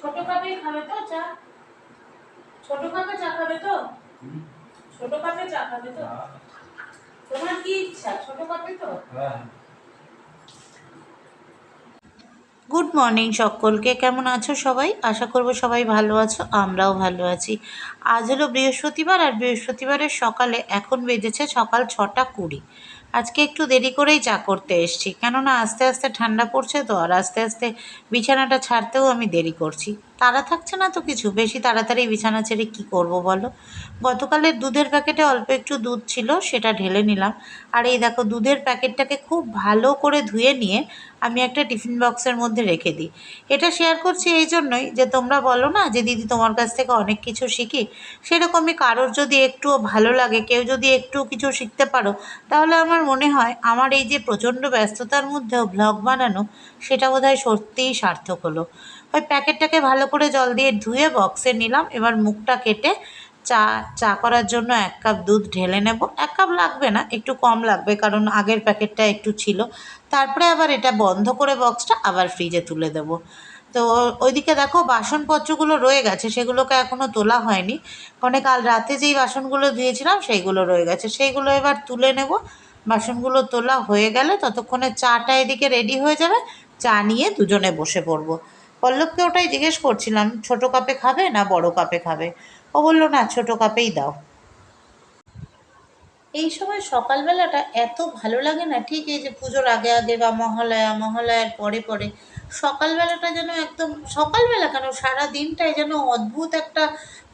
ছোট কাপে খাবে তো চা? ছোট কাপে চা খাবে তো? ছোট কাপে চা খাবে তো? তোমার কি ইচ্ছা? ছোট কাপে তো গুড মর্নিং সকলকে। কেমন আছো সবাই? আশা করব সবাই ভালো আছো আমরাও ভালো আছি। আজ হলো বৃহস্পতিবার আর বৃহস্পতিবারের সকালে এখন বেজেছে সকাল ছটা কুড়ি। আজকে একটু দেরি করেই চা করতে এসছি। কেননা আস্তে আস্তে ঠান্ডা পড়ছে তো, আর আস্তে আস্তে বিছানাটা ছাড়তেও আমি দেরি করছি। তাড়া থাকছে না তো কিছু? বেশি তাড়াতাড়ি বিছানা ছেড়ে কি করব বলো? গতকালের দুধের প্যাকেটে অল্প একটু দুধ ছিল, সেটা ঢেলে নিলাম। আর এই দেখো, দুধের প্যাকেটটাকে খুব ভালো করে ধুয়ে নিয়ে আমি একটা টিফিন বক্সের মধ্যে রেখে দিই। এটা শেয়ার করছি এই জন্যই যে তোমরা বলো না যে দিদি তোমার কাছ থেকে অনেক কিছু শিখি, সেরকমই কারোর যদি একটুও ভালো লাগে, কেউ যদি একটু কিছু শিখতে পারো, তাহলে আমার মনে হয় আমার এই যে প্রচণ্ড ব্যস্ততার মধ্যেও ব্লগ বানানো, সেটা বোধহয় সত্যিই সার্থক হলো। ওই প্যাকেটটাকে ভালো করে জল দিয়ে ধুয়ে বক্সে নিলাম। এবার মুখটা কেটে চা চা করার জন্য এক কাপ দুধ ঢেলে নেব। এক কাপ লাগবে না, একটু কম লাগবে কারণ আগের প্যাকেটটা একটু ছিল। তারপরে আবার এটা বন্ধ করে বক্সটা আবার ফ্রিজে তুলে দেবো। তো ওইদিকে দেখো বাসনপত্রগুলো রয়ে গেছে, সেগুলোকে এখনও তোলা হয়নি। মানে কাল রাতে যেই বাসনগুলো ধুয়েছিলাম সেইগুলো রয়ে গেছে। সেইগুলো এবার তুলে নেব। বাসনগুলো তোলা হয়ে গেলে ততক্ষণে চাটা এদিকে রেডি হয়ে যাবে। চা নিয়ে দুজনে বসে পড়ব। পল্লবকে ওটাই জিজ্ঞেস করছিলাম, ছোট কাপে খাবে না বড় কাপে খাবে? ও বলল, না, ছোট কাপেই দাও। এই সময় সকালবেলাটা এত ভালো লাগে না, ঠিক এই যে পুজোর আগে আগে বা মহালয়া, মহালয়ার পরে পরে সকালবেলাটা যেন একদম, সকালবেলা কেন? সারা দিনটাই যেন অদ্ভুত একটা,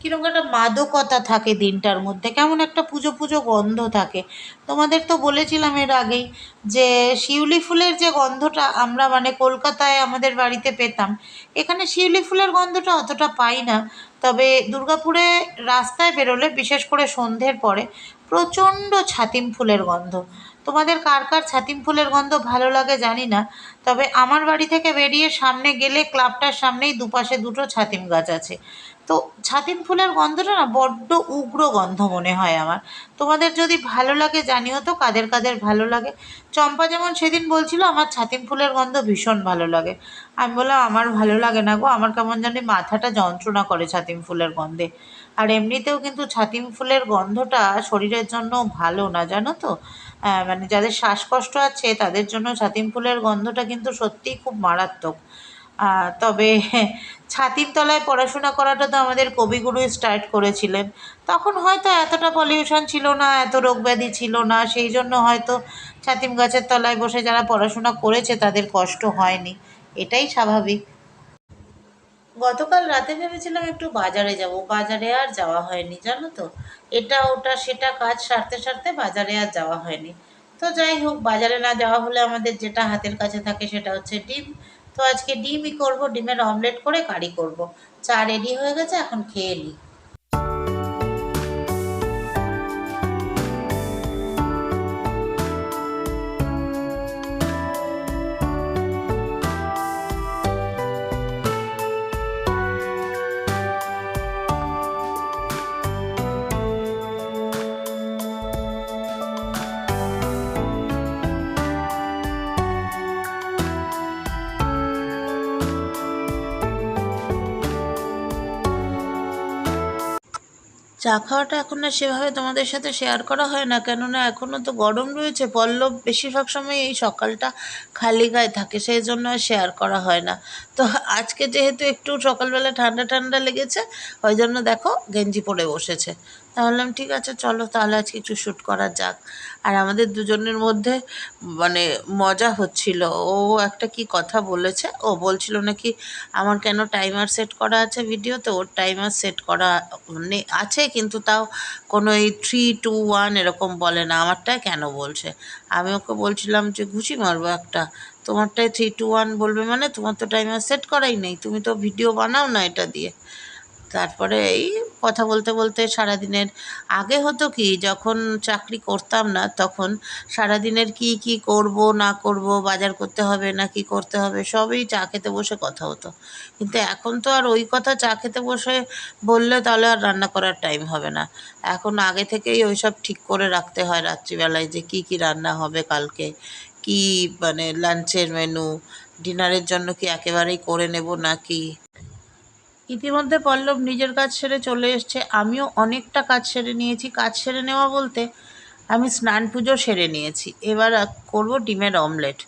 কীরকম একটা মাদকতা থাকে দিনটার মধ্যে। কেমন একটা পুজো পুজো গন্ধ থাকে। তোমাদের তো বলেছিলাম এর আগেই যে, শিউলি ফুলের যে গন্ধটা আমরা মানে কলকাতায় আমাদের বাড়িতে পেতাম, এখানে শিউলি ফুলের গন্ধটা অতটা পাই না। তবে দুর্গাপুরে রাস্তায় বেরোলে, বিশেষ করে সন্ধ্যের পরে, প্রচণ্ড ছাতিম ফুলের গন্ধ। তোমাদের কার কার ছাতিম ফুলের গন্ধ ভালো লাগে জানি না, তবে আমার বাড়ি থেকে বেরিয়ে সামনে গেলে ক্লাবটার সামনেই দুপাশে দুটো ছাতিম গাছ আছে। তো ছাতিম ফুলের গন্ধটা না বড্ড উগ্র গন্ধ মনে হয় আমার। তোমাদের যদি ভালো লাগে জানিও তো কাদের কাদের ভালো লাগে। চম্পা যেমন সেদিন বলছিল, আমার ছাতিম ফুলের গন্ধ ভীষণ ভালো লাগে। আমি বললাম, আমার ভালো লাগে না গো, আমার কেমন জানি মাথাটা যন্ত্রণা করে ছাতিম ফুলের গন্ধে। আর এমনিতেও কিন্তু ছাতিম ফুলের গন্ধটা শরীরের জন্য ভালো না, জানো তো? মানে যাদের শ্বাসকষ্ট আছে, তাদের জন্য ছাতিম ফুলের গন্ধটা কিন্তু সত্যিই খুব মারাত্মক। তবে ছাতিম তলায় পড়াশোনা করাটা তো আমাদের কবিগুরু স্টার্ট করেছিলেন। তখন হয়তো এতটা পলিউশন ছিল না, এত রোগ ব্যাধি ছিল না, সেই জন্য হয়তো ছাতিম গাছের তলায় বসে যারা পড়াশোনা করেছে, তাদের কষ্ট হয়নি। এটাই স্বাভাবিক। গতকাল রাতে ভেবেছিলাম একটু বাজারে যাব। বাজারে আর যাওয়া হয়নি, জানো তো? এটা, ওটা, সেটা কাজ সারতে সারতে বাজারে আর যাওয়া হয়নি। তো যাই হোক, বাজারে না যাওয়া হলে আমাদের যেটা হাতের কাছে থাকে সেটা হচ্ছে ডিম। তো আজকে ডিমই করব, ডিমের অমলেট করে কারি করব। চা রেডি হয়ে গেছে, এখন খেয়ে নিই। চা খাওয়াটা এখন আর সেভাবে তোমাদের সাথে শেয়ার করা হয় না। কেননা এখনও তো গরম রয়েছে। পল্লব বেশিরভাগ সময় এই সকালটা খালি গায়ে থাকে, সেই জন্য আর শেয়ার করা হয় না। তো আজকে যেহেতু একটু সকালবেলা ঠান্ডা ঠান্ডা লেগেছে, ওই জন্য দেখো গেঞ্জি পরে বসেছে। তা বললাম, ঠিক আছে, চলো তাহলে আজকে একটু শ্যুট করা যাক। আর আমাদের দুজনের মধ্যে মানে মজা হচ্ছিল। ও একটা কি কথা বলেছে? ও বলছিল নাকি, আমার কেন টাইমার সেট করা আছে ভিডিওতে ওর টাইমার সেট করা মানে আছে কিন্তু তাও কোনো এই থ্রি টু ওয়ান এরকম বলে না। আমারটাই কেন বলছে? আমি ওকে বলছিলাম যে ঘুষি মারবো একটা। তোমারটাই থ্রি টু ওয়ান বলবে মানে তোমার তো টাইমার সেট করাই নেই। তুমি তো ভিডিও বানাও না এটা দিয়ে। তারপরে এই কথা বলতে বলতে সারাদিনের, আগে হতো কি যখন চাকরি করতাম না তখন সারাদিনের কি কি করব, না করব, বাজার করতে হবে, না কি করতে হবে, সবই চা খেতে বসে কথা হতো। কিন্তু এখন তো আর ওই কথা চা খেতে বসে বললে তাহলে আর রান্না করার টাইম হবে না। এখন আগে থেকেই ওই সব ঠিক করে রাখতে হয় রাত্রিবেলায় যে কি কি রান্না হবে কালকে, কি মানে লাঞ্চের মেনু ডিনারের জন্য কি একেবারেই করে নেব নাকি? ইতিমধ্যে পল্লব নিজের কাজ সেরে চলে এসছে। আমিও অনেকটা কাজ সেরে নিয়েছি। কাজ সেরে নেওয়া বলতে আমি স্নান পুজো সেরে নিয়েছি। এবার করব ডিমের অমলেট।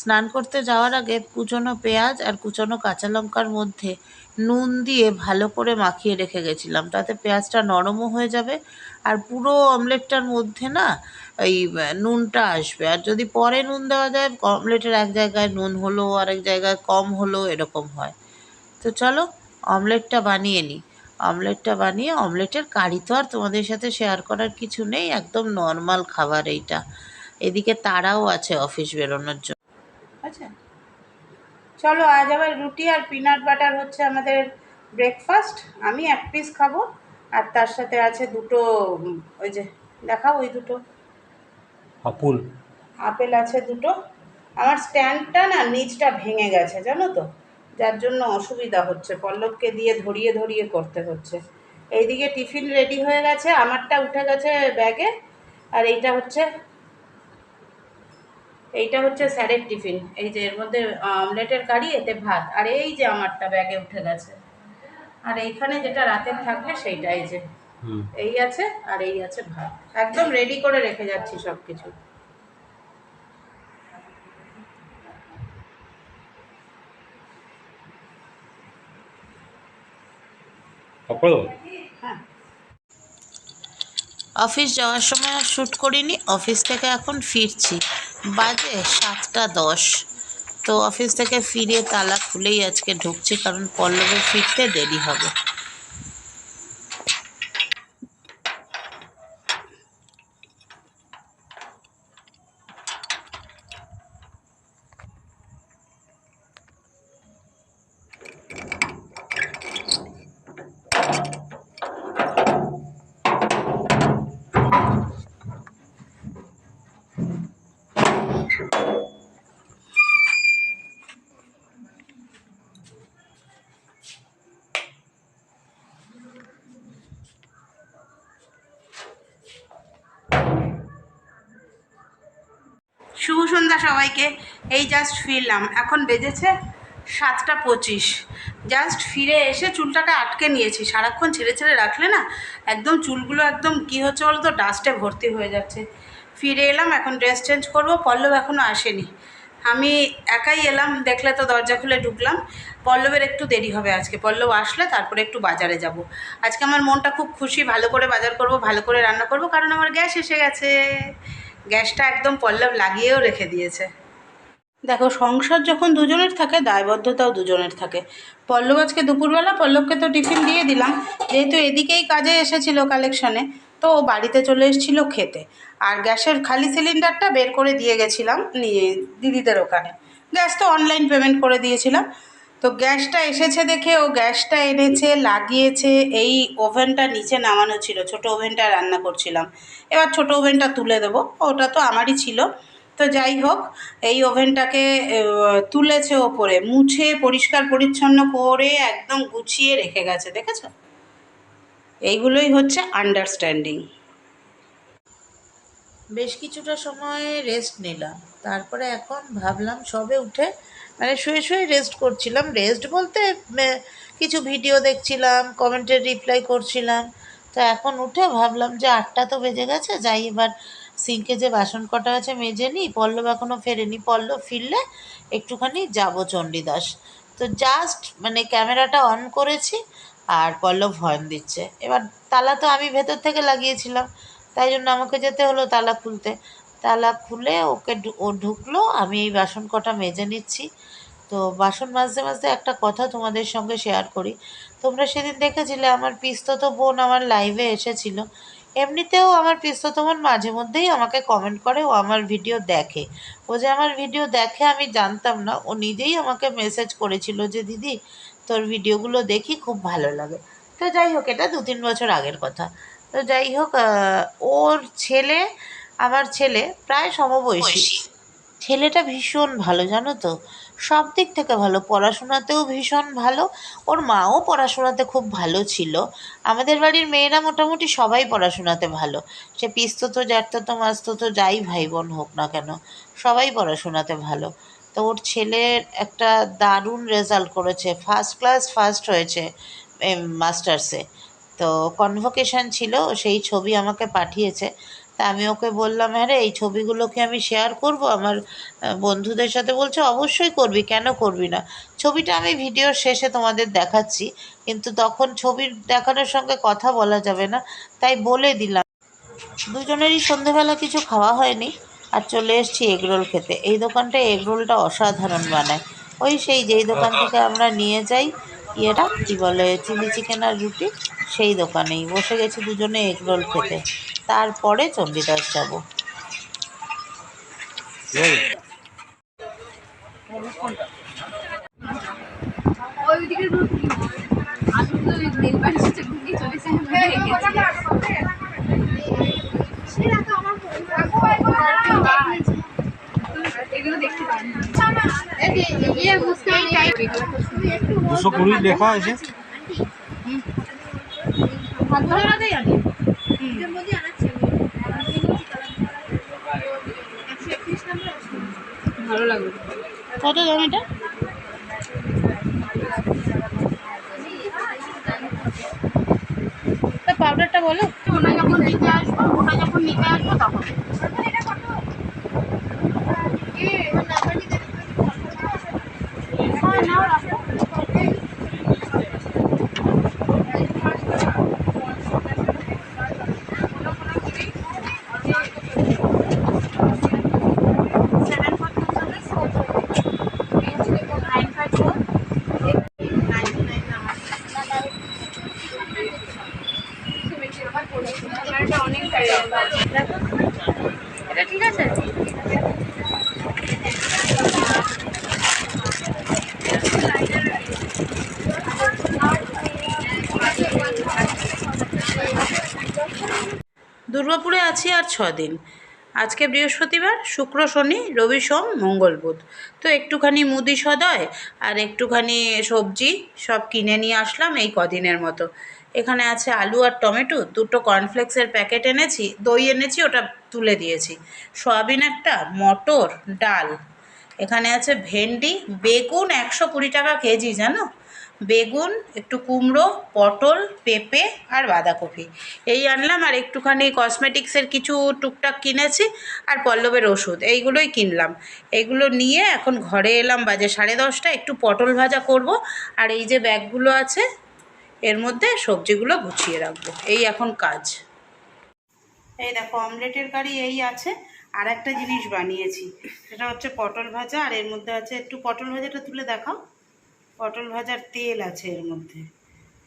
স্নান করতে যাওয়ার আগে কুচনো পেঁয়াজ আর কুচনো কাঁচা লঙ্কার মধ্যে নুন দিয়ে ভালো করে মাখিয়ে রেখে গেছিলাম। তাতে পেঁয়াজটা নরমও হয়ে যাবে আর পুরো অমলেটটার মধ্যে না, এই নুনটা আসবে। আর যদি পরে নুন দেওয়া যায়, অমলেটের এক জায়গায় নুন হলো, আরেক জায়গায় কম হলো, এরকম হয়। তো চলো অমলেটটা বানিয়ে নিই অমলেটটা বানিয়ে অমলেটের কারি তো আর তোমাদের সাথে শেয়ার করার কিছু নেই একদম নর্মাল খাবার এইটা। এদিকে তারাও আছে অফিস বেরোনোর জন্য। আচ্ছা। চলো আজ আবার রুটি আর পিনাট বাটার হচ্ছে আমাদের ব্রেকফাস্ট আমি এক পিস খাব আর তার সাথে আছে দুটো ওই যে দেখাও ওই দুটো। আপুল। আপেল আছে দুটো। আমার স্ট্যান্ডটা না নিচটা ভেঙে গেছে জানো তো? যার জন্য অসুবিধা হচ্ছে। পল্লবকে দিয়ে ধরিয়ে ধরিয়ে করতে হচ্ছে। এইদিকে টিফিন রেডি হয়ে গেছে আমারটা উঠে গেছে ব্যাগে আর এইটা হচ্ছে এইটা হচ্ছে স্যারের টিফিন। এই যে এর মধ্যে অমলেটের কারি এতে ভাত। আর এই যে আমারটা ব্যাগে উঠে গেছে। আর এইখানে যেটা রাতের থাকবে সেইটা এই যে। এই আছে আর এই আছে ভাত। একদম রেডি করে রেখে যাচ্ছি সব কিছু হ্যাঁ অফিস যাওয়ার সময় আর শ্যুট করিনি, অফিস থেকে এখন ফিরছি। বাজে সাতটা দশ। তো অফিস থেকে ফিরে তালা খুলেই আজকে ঢুকছি, কারণ পল্লবের ফিরতে দেরি হবে। সন্ধ্যা সবাইকে। এই জাস্ট ফিরলাম। এখন বেজেছে সাতটা পঁচিশ। জাস্ট ফিরে এসে চুলটাকে আটকে নিয়েছি। সারাক্ষণ ছেড়ে ছেড়ে রাখলে না, একদম চুলগুলো একদম কী হচ্ছে বলো তো ডাস্টে ভর্তি হয়ে যাচ্ছে। ফিরে এলাম, এখন ড্রেস চেঞ্জ করব। পল্লব এখনও আসেনি। আমি একাই এলাম, দেখলে তো দরজা খুলে ঢুকলাম। পল্লবের একটু দেরি হবে আজকে। পল্লব আসলে তারপরে একটু বাজারে যাব। আজকে আমার মনটা খুব খুশি। ভালো করে বাজার করব, ভালো করে রান্না করব, কারণ আমার গ্যাস এসে গেছে। গ্যাসটা একদম পল্লব লাগিয়েও রেখে দিয়েছে। দেখো, সংসার যখন দুজনের থাকে, দায়বদ্ধতাও দুজনের থাকে। পল্লব আজকে দুপুরবেলা পল্লবকে তো টিফিন দিয়ে দিলাম। যেহেতু এদিকেই কাজে এসেছিল কালেকশানে, তো ও বাড়িতে চলে এসেছিল খেতে। আর গ্যাসের খালি সিলিন্ডারটা বের করে দিয়ে গেছিলাম, নিয়ে দিদিদের ওখানে। গ্যাস তো অনলাইন পেমেন্ট করে দিয়েছিলাম। তো গ্যাসটা এসেছে দেখে, ও গ্যাসটা এনেছে, লাগিয়েছে, এই ওভেনটা নিচে নামানো ছিল, ছোট ওভেনটা রান্না করছিলাম। এবার ছোট ওভেনটা তুলে দেবো, ওটা তো আমারই ছিল। তো যাই হোক, এই ওভেনটাকে তুলেছে ওপরে, মুছে পরিষ্কার পরিচ্ছন্ন করে একদম গুছিয়ে রেখে গেছে, দেখেছ? এইগুলোই হচ্ছে আন্ডারস্ট্যান্ডিং বেশ কিছুটা সময় রেস্ট নিলাম, তারপরে এখন ভাবলাম সবে উঠে মানে শুয়ে শুয়ে রেস্ট করছিলাম। রেস্ট বলতে কিছু ভিডিও দেখছিলাম কমেন্টের রিপ্লাই করছিলাম। তো এখন উঠে ভাবলাম যে আটটা তো বেজে গেছে, যাই এবার সিঙ্কে যে বাসন কটা আছে মেজে নিই। পল্লব এখনও ফেরেনি। পল্লব ফিরলে একটুখানি যাব চণ্ডীদাস। তো জাস্ট মানে ক্যামেরাটা অন করেছি আর পল্লব হর্ন দিচ্ছে। এবার তালা তো আমি ভেতর থেকে লাগিয়েছিলাম, তাই জন্য আমাকে যেতে হলো তালা খুলতে। তালা খুলে ওকে ও ঢুকলো, আমি এই বাসন কটা মেজে নিচ্ছি। তো বাসন মাজতে মাজতে একটা কথা তোমাদের সঙ্গে শেয়ার করি। তোমরা সেদিন দেখেছিলে আমার পিস্তত বোন আমার লাইভে এসেছিল। এমনিতেও আমার পিস্তত বোন মাঝে মধ্যেই আমাকে কমেন্ট করে, ও আমার ভিডিও দেখে। ও যে আমার ভিডিও দেখে আমি জানতাম না, ও নিজেই আমাকে মেসেজ করেছিল যে, দিদি, তোর ভিডিওগুলো দেখি, খুব ভালো লাগে। তো যাই হোক, এটা দু তিন বছর আগের কথা। তো যাই হোক ওর ছেলে আমার ছেলে প্রায় সমবয়সী। ছেলেটা ভীষণ ভালো জানো তো? সব দিক থেকে ভালো। পড়াশোনাতেও ভীষণ ভালো। ওর মাও পড়াশোনাতে খুব ভালো ছিল। আমাদের বাড়ির মেয়েরা মোটামুটি সবাই পড়াশোনাতে ভালো। সে পিস্তত জ্যাঠতো মাস্তত যাই ভাই বোন হোক না কেন সবাই পড়াশোনাতে ভালো। তো ওর ছেলের একটা দারুণ রেজাল্ট করেছে। ফার্স্ট ক্লাস ফার্স্ট হয়েছে মাস্টার্সে তো কনভোকেশন ছিল সেই ছবি আমাকে পাঠিয়েছে। তা আমি ওকে বললাম হ্যাঁ রে, এই ছবিগুলোকে আমি শেয়ার করব? আমার বন্ধুদের সাথে বলছে, অবশ্যই করবি, কেন করবি না? ছবিটা আমি ভিডিওর শেষে তোমাদের দেখাচ্ছি, কিন্তু তখন ছবির দেখানোর সঙ্গে কথা বলা যাবে না, তাই বলে দিলাম। দুজনেরই সন্ধেবেলা কিছু খাওয়া হয়নি, আর চলে এসেছি এগরোল খেতে। এই দোকানটা এগরোলটা অসাধারণ বানায়। ওই সেই, যেই দোকান থেকে আমরা নিয়ে যাই ইয়েটা কী বলে চিলি চিকেন আর রুটি সেই দোকানেই। বসে গেছি দুজনে এগরোল খেতে। তারপরে চণ্ডীদাস যাব। এগুলো দেখতে টাইপ দুশো কুড়ি লেখা আছে ভালো লাগবে কত দাম এটা? পাউডারটা বলো। ওটা যখন নিতে আসব ওটা যখন নিতে আসব তখন। দুর্গাপুরে আছি আর ছ দিন। আজকে বৃহস্পতিবার, শুক্র, শনি, রবি, সোম, মঙ্গল, বুধ। তো একটুখানি মুদি সদয় আর একটুখানি সবজি সব কিনে নিয়ে আসলাম এই কদিনের মতো। এখানে আছে আলু আর টমেটো, দুটো কর্নফ্লেক্সের প্যাকেট এনেছি, দই এনেছি, ওটা তুলে দিয়েছি। সয়াবিন একটা, মটর, ডাল। এখানে আছে ভেন্ডি, বেগুন একশো কুড়ি টাকা কেজি, জানো? বেগুন, একটু কুমড়ো, পটল, পেঁপে আর বাঁধাকপি। এই আনলাম আর একটুখানি কসমেটিক্সের কিছু টুকটাক কিনেছি আর পল্লবের ওষুধ, এইগুলোই কিনলাম। এইগুলো নিয়ে এখন ঘরে এলাম বাজে সাড়ে দশটা একটু পটল ভাজা করব। আর এই যে ব্যাগগুলো আছে এর মধ্যে সবজিগুলো গুছিয়ে রাখব। এই এখন কাজ। এই দেখো, অমলেটের কারি এই আছে, আর একটা জিনিস বানিয়েছি। সেটা হচ্ছে পটল ভাজা, আর এর মধ্যে আছে একটু পটল ভাজাটা তুলে দেখাও। পটল ভাজার তেল আছে এর মধ্যে।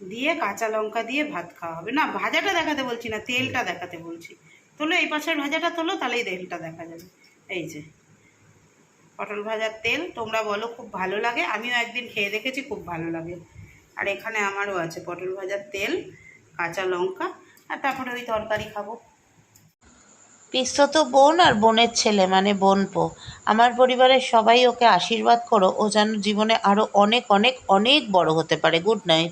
দিয়ে কাঁচা লঙ্কা দিয়ে ভাত খাওয়া হবে। না, ভাজাটা দেখাতে বলছি না, তেলটা দেখাতে বলছি। তোলো, এই পাশের ভাজাটা তোলো, তাহলেই তেলটা দেখা যাবে। এই যে, পটল ভাজার তেল, তোমরা বলো, খুব ভালো লাগে। আমিও একদিন খেয়ে দেখেছি, খুব ভালো লাগে। আর এখানে আমারও আছে পটল ভাজার তেল, কাঁচা লঙ্কা, আর তারপরে ওই তরকারি খাব। পিস্ত তো বোন আর বোনের ছেলে মানে বোনপো আমার পরিবারের সবাই ওকে আশীর্বাদ করো, ও যেন জীবনে আরও অনেক অনেক অনেক বড় হতে পারে। Good night